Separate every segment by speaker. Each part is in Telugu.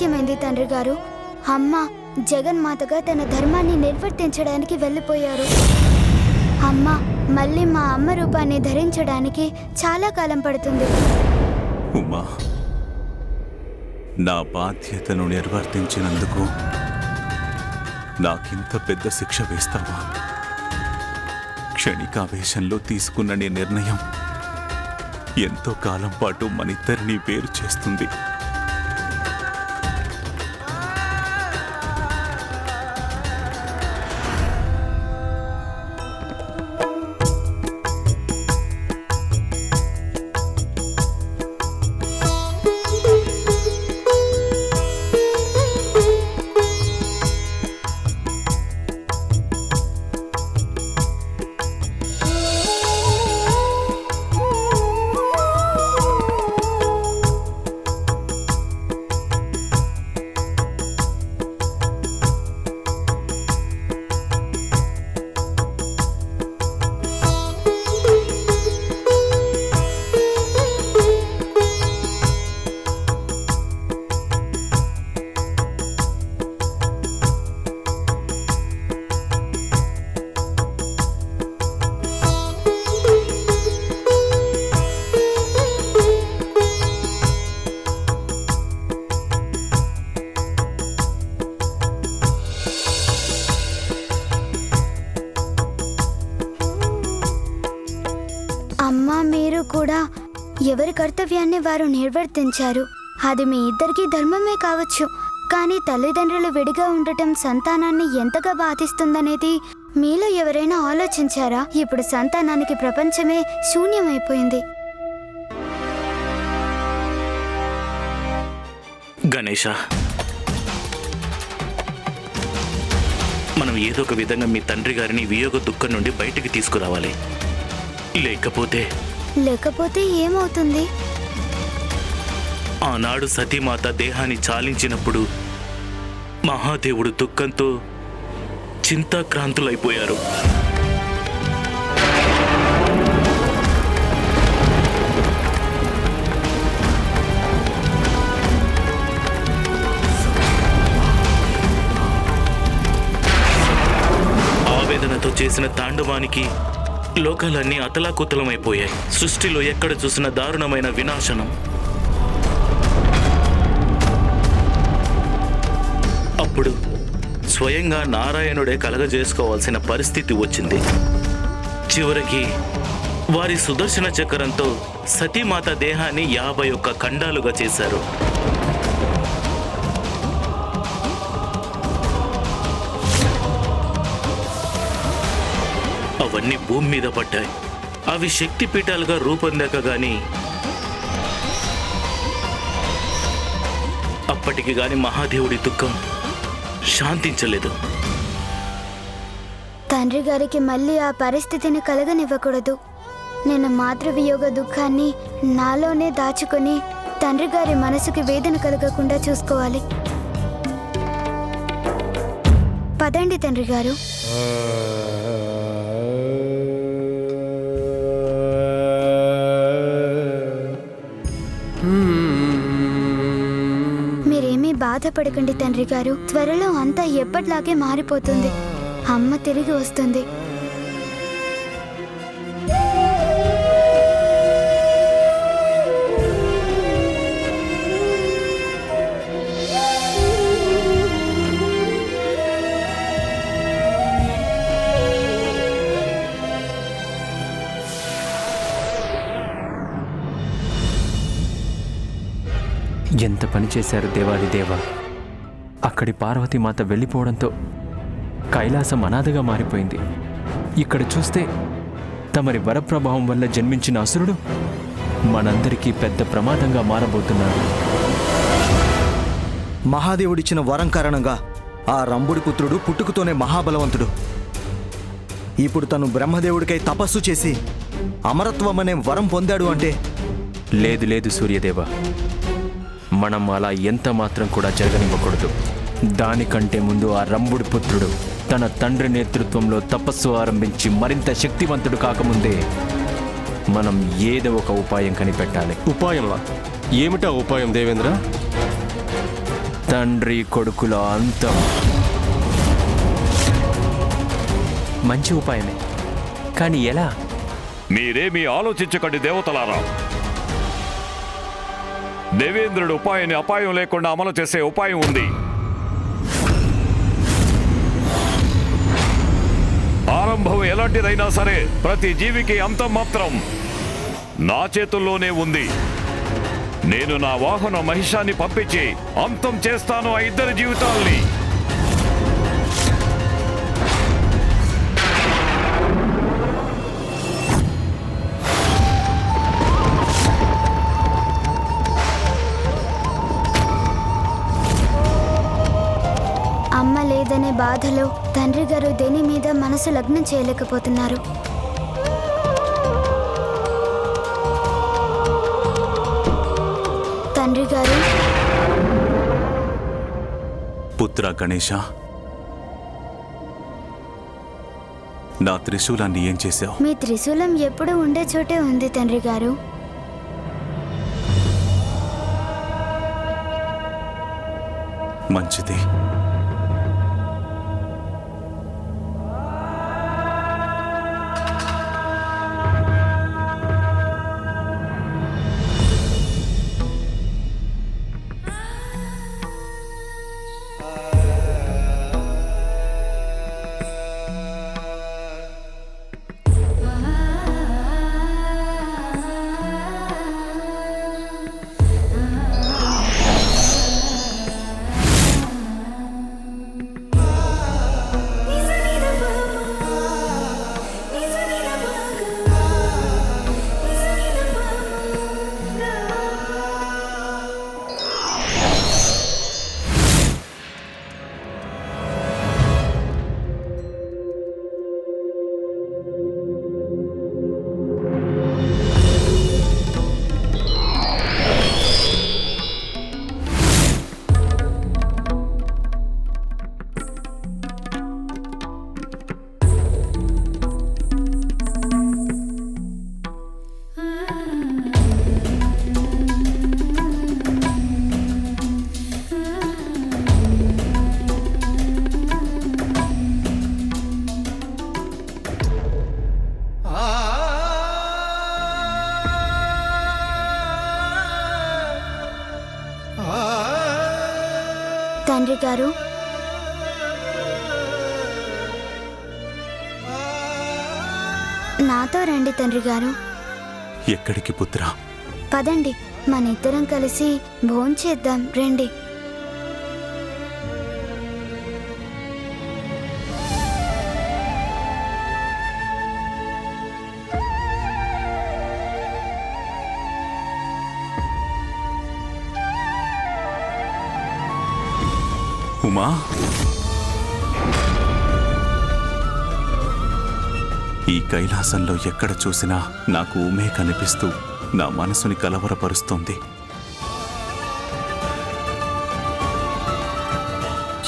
Speaker 1: ఆలస్యమైంది తండ్రి గారు. అమ్మ జగన్మాతగా తన ధర్మాన్ని నిర్వర్తించడానికి వెళ్ళిపోయారు. అమ్మ మళ్ళీ మా అమ్మ రూపాన్ని ధరించడానికి చాలా కాలం పడుతుంది.
Speaker 2: ఉమా నా బాధ్యతను నిర్వర్తించినందుకు నాకింత పెద్ద శిక్ష వేస్తావా? క్షణికావేశంలో తీసుకున్న నీ నిర్ణయం ఎంతో కాలం పాటు మనిద్దరినీ వేరు చేస్తుంది.
Speaker 1: ఎవరి కర్తవ్యాన్ని వారు నిర్వర్తించారు. అది మీ ఇద్దరికీ ధర్మమే కావచ్చు. కానీ తల్లిదండ్రులు విడిగా ఉండటం సంతానాన్ని ఎంతగా బాధిస్తుందనేది మీలో ఎవరైనా ఆలోచించారా? ఇప్పుడు సంతానానికి ప్రపంచమే శూన్యమైపోయింది.
Speaker 3: గణేష మనం ఏదో ఒక విధంగా మీ తండ్రి గారిని వియోగ దుఃఖం నుండి బయటికి తీసుకురావాలి. లేకపోతే
Speaker 1: లేకపోతే ఏమవుతుంది?
Speaker 3: ఆనాడు సతీమాత దేహాన్ని చాలించినప్పుడు మహాదేవుడు దుఃఖంతో చింతాక్రాంతులైపోయారు. ఆవేదనతో చేసిన తాండవానికి లోకాలన్నీ అతలాకుతలమైపోయాయి. సృష్టిలో ఎక్కడ చూసిన దారుణమైన వినాశనం. అప్పుడు స్వయంగా నారాయణుడే కలగజేసుకోవాల్సిన పరిస్థితి వచ్చింది. చివరికి వారి సుదర్శన చక్రంతో సతీమాత దేహాన్ని యాభై ఒక్క ఖండాలుగా చేశారు. అవన్నీ భూమి మీద పడ్డాయి. అవి శక్తి పీఠాలుగా రూపొందాక గాని అప్పటికి గాని మహాదేవుడి దుఃఖం శాంతించలేదు.
Speaker 1: తండ్రి గారికి మళ్ళీ ఆ పరిస్థితిని కలగనివ్వకూడదు. నేను మాతృవియోగ దుఃఖాన్ని నాలోనే దాచుకొని తండ్రి గారి మనసుకి వేదన కలగకుండా చూసుకోవాలి. పదండి తండ్రి గారు. బాధపడకండి తండ్రి గారు. త్వరలో అంతా ఎప్పటిలాగే మారిపోతుంది. అమ్మ తిరిగి వస్తుంది.
Speaker 4: ఎంత పని చేశారు దేవాది దేవ అక్కడి పార్వతీమాత వెళ్ళిపోవడంతో కైలాసం అనాథగా మారిపోయింది. ఇక్కడ చూస్తే తమరి వరప్రభావం వల్ల జన్మించిన అసురుడు మనందరికీ పెద్ద ప్రమాదంగా మారబోతున్నాడు
Speaker 5: మహాదేవుడిచ్చిన వరం కారణంగా ఆ రంభుడి పుత్రుడు పుట్టుకతోనే మహాబలవంతుడు. ఇప్పుడు తను బ్రహ్మదేవుడికై తపస్సు చేసి అమరత్వం అనే వరం పొందాడు అంటే
Speaker 4: లేదు లేదు సూర్యదేవ. మనం అలా ఎంత మాత్రం కూడా జరగనివ్వకూడదు. దానికంటే ముందు ఆ రంభుడి పుత్రుడు తన తండ్రి నేతృత్వంలో తపస్సు ఆరంభించి మరింత శక్తివంతుడు కాకముందే మనం ఏదో ఒక ఉపాయం కనిపెట్టాలి.
Speaker 6: ఉపాయంలా ఏమిటా ఉపాయం దేవేంద్ర?
Speaker 4: తండ్రి కొడుకుల అంతం. మంచి ఉపాయమే. కానీ ఎలా?
Speaker 7: మీరేమీ ఆలోచించకండి దేవతలారా. దేవేంద్రుడు ఉపాయాన్ని అపాయం లేకుండా అమలు చేసే ఉపాయం ఉంది. ఆరంభం ఎలాంటిదైనా సరే ప్రతి జీవికి అంతం మాత్రం నా చేతుల్లోనే ఉంది. నేను నా వాహన మహిషాన్ని పంపించి అంతం చేస్తాను ఆ ఇద్దరి జీవితాల్ని.
Speaker 1: బాధలో తండ్రి గారు దేని మీద మనసు లగ్నం చేయలేకపోతున్నారు. తండ్రి గారు.
Speaker 2: పుత్ర గణేష నా త్రిశూలాన్ని ఏం చేశావు?
Speaker 1: మీ త్రిశూలం ఎప్పుడు ఉండే చోటే ఉంది తండ్రి గారు.
Speaker 2: మంచిది.
Speaker 1: గారు నాతో రండి తండ్రి గారు.
Speaker 2: ఎక్కడికి పుత్ర?
Speaker 1: పదండి మన ఇద్దరం కలిసి భోంచేద్దాం రండి.
Speaker 2: ఉమా? ఈ కైలాసంలో ఎక్కడ చూసినా నాకు ఉమే కనిపిస్తూ నా మనసుని కలవరపరుస్తోంది.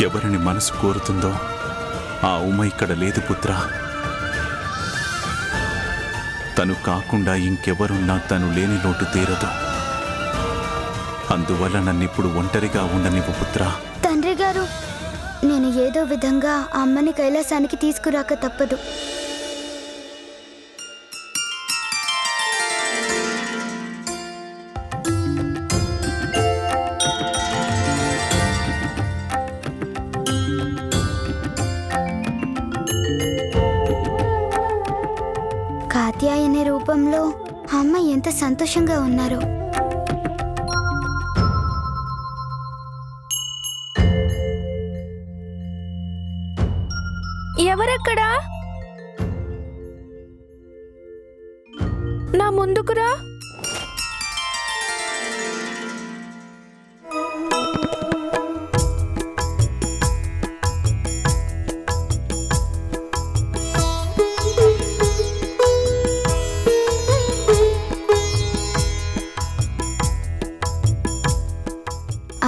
Speaker 2: ఎవరిని మనసు కోరుతుందో ఆ ఉమ ఇక్కడ లేదు పుత్ర. తను కాకుండా ఇంకెవరున్నా తను లేని లోటు తీరదు. అందువల్ల నన్నిప్పుడు ఒంటరిగా ఉండనివ్వు పుత్రా.
Speaker 1: తండ్రి గారు నేను ఏదో విధంగా ఆ అమ్మని కైలాసానికి తీసుకురాక తప్పదు. కాత్యాయనే రూపంలో అమ్మ ఎంత సంతోషంగా ఉన్నారో.
Speaker 8: నా ముందుకురా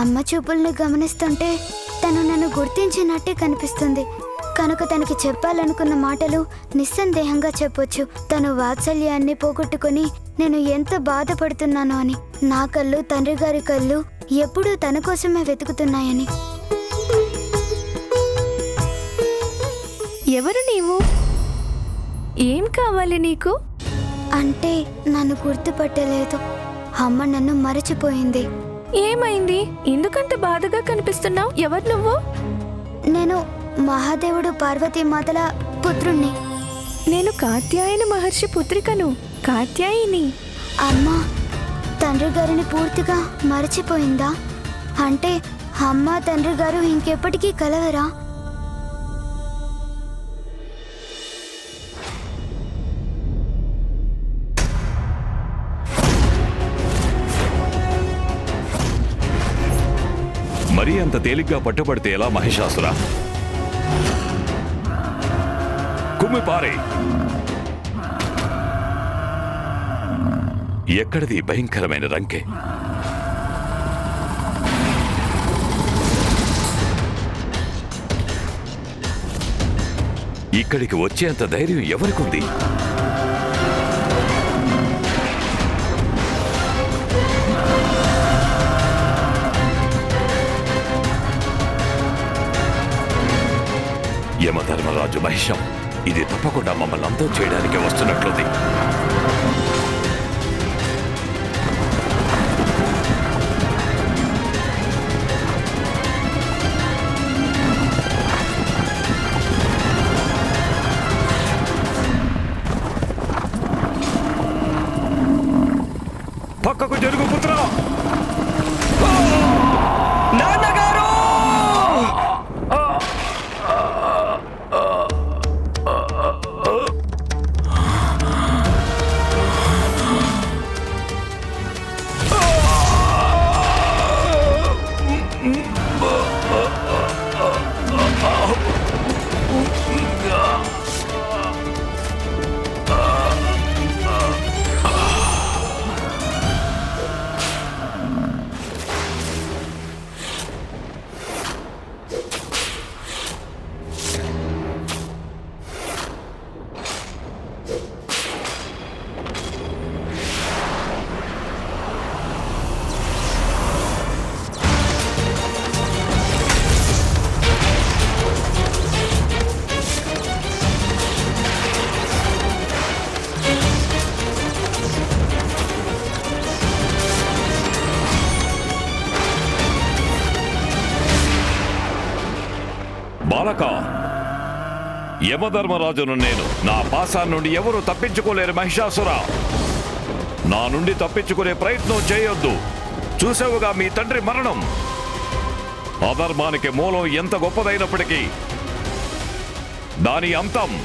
Speaker 1: అమ్మ చూపుల్ని గమనిస్తుంటే తను నన్ను గుర్తించినట్టే కనిపిస్తుంది. కనుక తనకి చెప్పాలనుకున్న మాటలు నిస్సందేహంగా చెప్పొచ్చు. తను వాత్సల్యాన్ని పోగొట్టుకుని నేను ఎంత బాధపడుతున్నానో అని. నా కళ్ళు తండ్రి గారి కళ్ళు ఎప్పుడూ తన కోసమే వెతుకుతున్నాయని.
Speaker 8: ఎవరు నీవు? ఏం కావాలి నీకు?
Speaker 1: అంటే నన్ను గుర్తుపట్టలేదు. అమ్మ నన్ను మరచిపోయింది.
Speaker 8: ఏమైంది? ఎందుకంత బాధగా కనిపిస్తున్నావు? ఎవరు నువ్వు?
Speaker 1: నేను మహాదేవుడు పార్వతీమాతల పుత్రుణ్ణి.
Speaker 8: నేను కాత్యాయన మహర్షి పుత్రికను కాత్యాయిని.
Speaker 1: అమ్మ తండ్రి గారిని పూర్తిగా మరచిపోయిందా? అంటే అమ్మ తండ్రి గారు ఇంకెప్పటికీ కలవరా?
Speaker 7: మరీ అంత తేలిగ్గా పట్టుబడితే ఎలా మహిషాసురా? కుమ్మిపారే. ఎక్కడిది భయంకరమైన రంకె? ఇక్కడికి వచ్చేంత ధైర్యం ఎవరికుంది? యమధర్మరాజు మహిషం. ఇది తప్పకుండా మమ్మల్ని అంతం చేయడానికి వస్తున్నట్లుంది. యమధర్మరాజును నేను. నా పాసా నుండి ఎవరు తప్పించుకోలేరు మహిషాసుర నా నుండి తప్పించుకునే ప్రయత్నం చేయొద్దు. చూసావుగా మీ తండ్రి మరణం. అధర్మానికి మూలం ఎంత గొప్పదైనప్పటికీ. దాని అంతం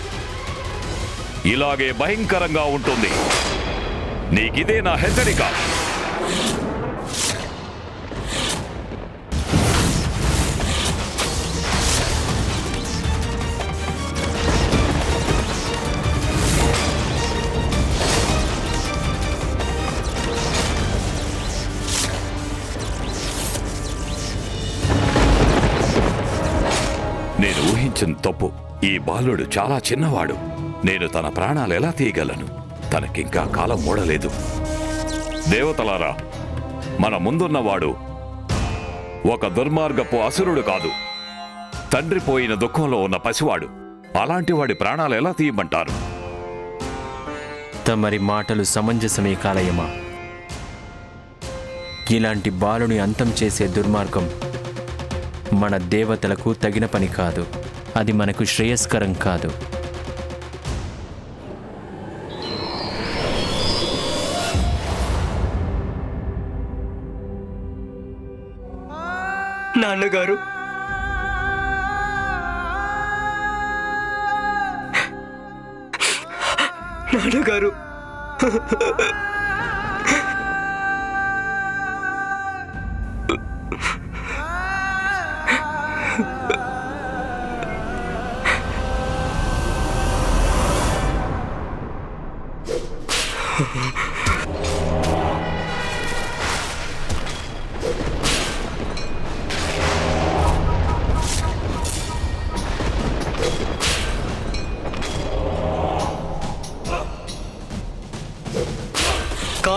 Speaker 7: ఇలాగే భయంకరంగా ఉంటుంది. నీకిదే నా హెచ్చరిక. నేను తప్పు. ఈ బాలుడు చాలా చిన్నవాడు. నేను తన ప్రాణాలు ఎలా తీయగలను? తనకింకా కాలం మూడలేదు దేవతలారా మన ముందున్నవాడు ఒక దుర్మార్గపు అసురుడు కాదు. తండ్రి పోయిన దుఃఖంలో ఉన్న పసివాడు. అలాంటి వాడి ప్రాణాలు ఎలా తీయమంటారు?
Speaker 4: తమరి మాటలు సమంజసమే కాలయమా ఇలాంటి బాలుని అంతం చేసే దుర్మార్గం మన దేవతలకు తగిన పని కాదు. అది మనకు శ్రేయస్కరం కాదు.
Speaker 9: నాన్నగారు. నాన్నగారు.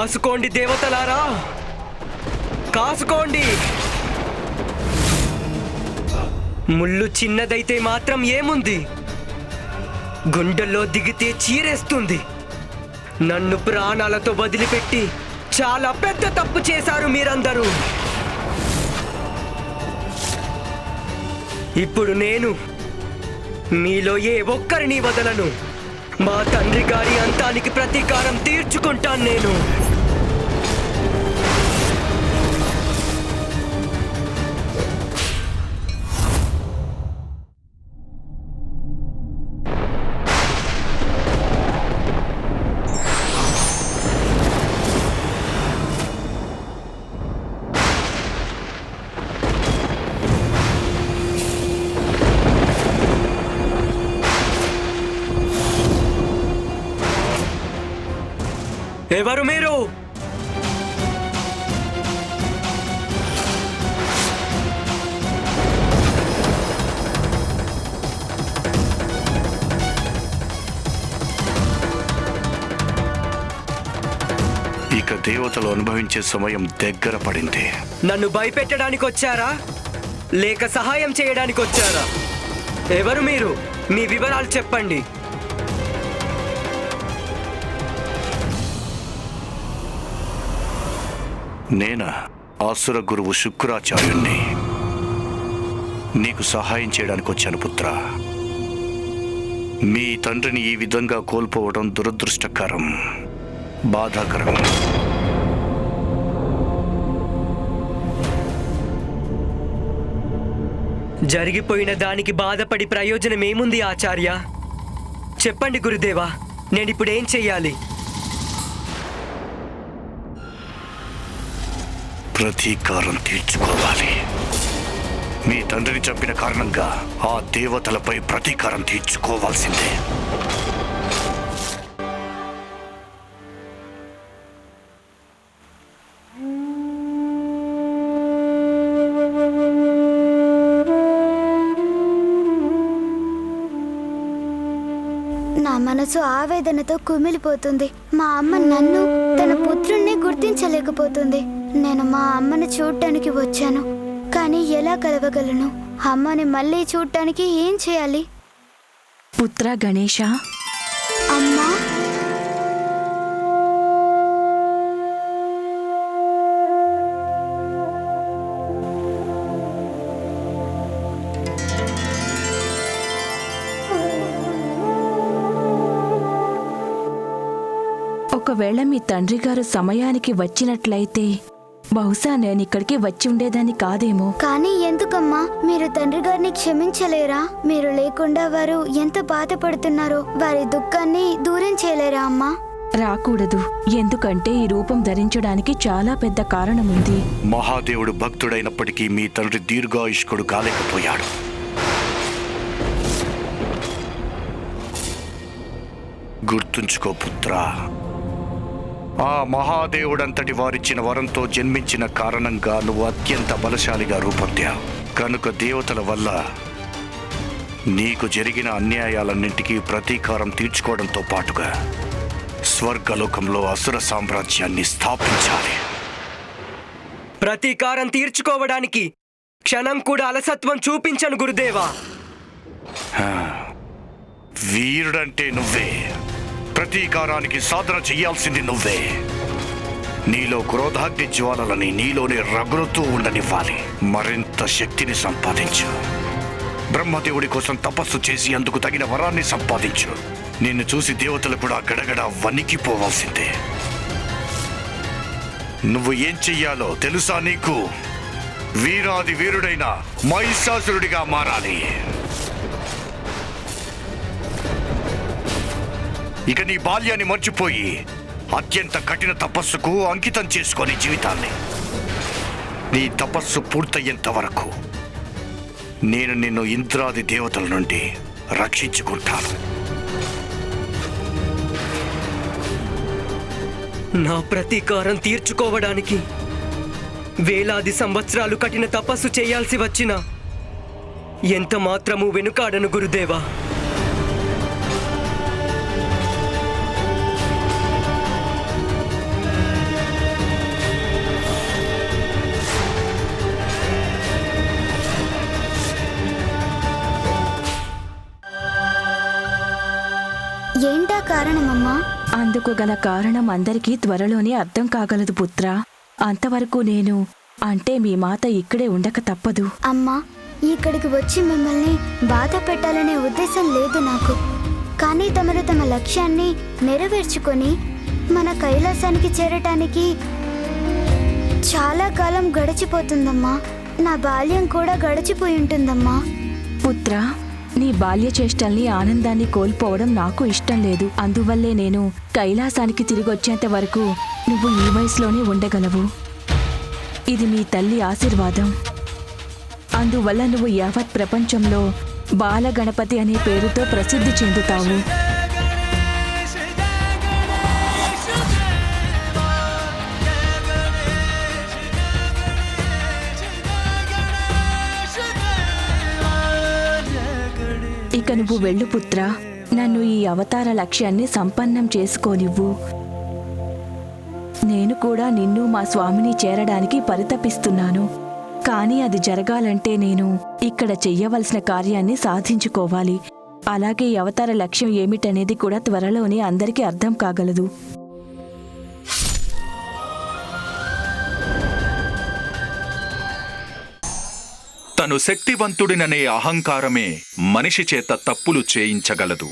Speaker 9: కాసుకోండి దేవతలారా. కాసుకోండి. ముళ్ళు చిన్నదైతే మాత్రం ఏముంది? గుండెల్లో దిగితే చీరేస్తుంది. నన్ను ప్రాణాలతో వదిలిపెట్టి చాలా పెద్ద తప్పు చేశారు మీరందరూ. ఇప్పుడు నేను మీలో ఏ ఒక్కరిని వదలను? మా తండ్రి గారి అంతానికి ప్రతీకారం తీర్చుకుంటాను నేను. ఎవరు మీరు?
Speaker 10: ఇక దేవతలు అనుభవించే సమయం దగ్గర పడింది.
Speaker 9: నన్ను భయపెట్టడానికి వచ్చారా? లేక సహాయం చేయడానికి వచ్చారా? ఎవరు మీరు? మీ వివరాలు చెప్పండి.
Speaker 10: నేనా? ఆసుర గురువు శుక్రాచార్యుణ్ణి. నీకు సహాయం చేయడానికి వచ్చాను పుత్ర. మీ తండ్రిని ఈ విధంగా కోల్పోవడం దురదృష్టకరం. బాధాకరం.
Speaker 9: జరిగిపోయిన దానికి బాధపడి ప్రయోజనం ఏముంది ఆచార్య? చెప్పండి గురుదేవా. నేనిప్పుడు ఏం చెయ్యాలి?
Speaker 10: ప్రతీకారం తీర్చుకోవాలి. మీ తండ్రిని చంపిన కారణంగా ఆ దేవతలపై ప్రతీకారం తీర్చుకోవాల్సిందే.
Speaker 1: నా మనసు ఆవేదనతో కుమిలిపోతుంది. మా అమ్మ నన్ను తన పుత్రుణ్ణి గుర్తించలేకపోతుంది. నేను మా అమ్మని చూడటానికి వచ్చాను. కానీ ఎలా కలవగలను? అమ్మని మళ్ళీ చూడటానికి ఏం చేయాలి?
Speaker 8: పుత్ర గణేష
Speaker 1: అమ్మా?
Speaker 8: ఒకవేళ మీ తండ్రి గారు సమయానికి వచ్చినట్లయితే బహుశా నేను ఇక్కడికి వచ్చి ఉండేదాన్ని కాదేమో.
Speaker 1: కానీ ఎందుకమ్మా? మీరు తండ్రి గారిని క్షమించలేరా? మీరు లేకుండా వారు ఎంత బాధపడుతున్నారో వారి దుఃఖాన్ని దూరం చేయలేరా అమ్మా?
Speaker 8: రాకూడదు. ఎందుకంటే ఈ రూపం ధరించడానికి చాలా పెద్ద కారణం ఉంది
Speaker 10: మహాదేవుడు భక్తుడైనప్పటికీ మీ తండ్రి దీర్ఘాయుష్కుడు కాలేకపోయాడు. గుర్తుంచుకో పుత్ర. ఆ మహాదేవుడంతటి వారిచ్చిన వరంతో జన్మించిన కారణంగా నువ్వు అత్యంత బలశాలిగా రూపొందావు. కనుక దేవతల వల్ల నీకు జరిగిన అన్యాయాలన్నింటికీ ప్రతీకారం తీర్చుకోవడంతో పాటుగా స్వర్గలోకంలో అసుర సామ్రాజ్యాన్ని స్థాపించాలి.
Speaker 9: ప్రతీకారం తీర్చుకోవడానికి క్షణం కూడా అలసత్వం చూపించను గురుదేవా.
Speaker 10: వీరుడంటే నువ్వే. ప్రతీకారానికి సాధన చెయ్యాల్సింది నువ్వే. నీలో క్రోధాగ్ని జ్వాలలని నీలోనే రగులుతూ ఉండనివ్వాలి. మరింత శక్తిని సంపాదించు. బ్రహ్మదేవుడి కోసం తపస్సు చేసి అందుకు తగిన వరాన్ని సంపాదించు. నిన్ను చూసి దేవతలు కూడా గడగడ వణికిపోవాల్సిందే. నువ్వు ఏం చెయ్యాలో తెలుసా నీకు? వీరాది వీరుడైన మహిషాసురుడిగా మారాలి. ఇక నీ బాల్యాన్ని మర్చిపోయి అత్యంత కఠిన తపస్సుకు అంకితం చేసుకొని జీవితాన్ని. నీ తపస్సు పూర్తయ్యేంత వరకు నేను నిన్ను ఇంద్రాది దేవతల నుండి రక్షించుకుంటాను.
Speaker 9: నా ప్రతీకారం తీర్చుకోవడానికి వేలాది సంవత్సరాలు కఠిన తపస్సు చేయాల్సి వచ్చిన ఎంత మాత్రము వెనుకాడను గురుదేవా?
Speaker 1: ఏంటా కారణమమ్మా?
Speaker 8: అందుకు గల కారణం అందరికీ త్వరలోనే అర్థం కాగలదు పుత్ర. అంతవరకు నేను అంటే మీ మాత ఇక్కడే ఉండక తప్పదు.
Speaker 1: అమ్మా ఇక్కడికి వచ్చి మిమ్మల్ని బాధ పెట్టాలనే ఉద్దేశం లేదు నాకు. కానీ తమరు తమ లక్ష్యాన్ని నెరవేర్చుకొని మన కైలాసానికి చేరటానికి చాలా కాలం గడిచిపోతుందమ్మా. నా బాల్యం కూడా గడిచిపోయి ఉంటుందమ్మా.
Speaker 8: పుత్ర నీ బాల్య చేష్టల్ని ఆనందాన్ని కోల్పోవడం నాకు ఇష్టం లేదు. అందువల్లే నేను కైలాసానికి తిరిగొచ్చేంత వరకు నువ్వు ఈ వయసులోనే ఉండగలవు. ఇది మీ తల్లి ఆశీర్వాదం. అందువల్ల నువ్వు యావత్ ప్రపంచంలో బాలగణపతి అనే పేరుతో ప్రసిద్ధి చెందుతావు. ఇక నువ్వు వెళ్ళు పుత్ర. నన్ను ఈ అవతార లక్ష్యాన్ని సంపన్నం చేసుకోనివ్వు. నేను కూడా నిన్ను మా స్వామిని చేరడానికి పరితపిస్తున్నాను. కానీ అది జరగాలంటే నేను ఇక్కడ చెయ్యవలసిన కార్యాన్ని సాధించుకోవాలి. అలాగే అవతార లక్ష్యం ఏమిటనేది కూడా త్వరలోనే అందరికీ అర్థం కాగలదు.
Speaker 11: తను శక్తివంతుడిననే అహంకారమే మనిషి చేత తప్పులు చేయించగలదు.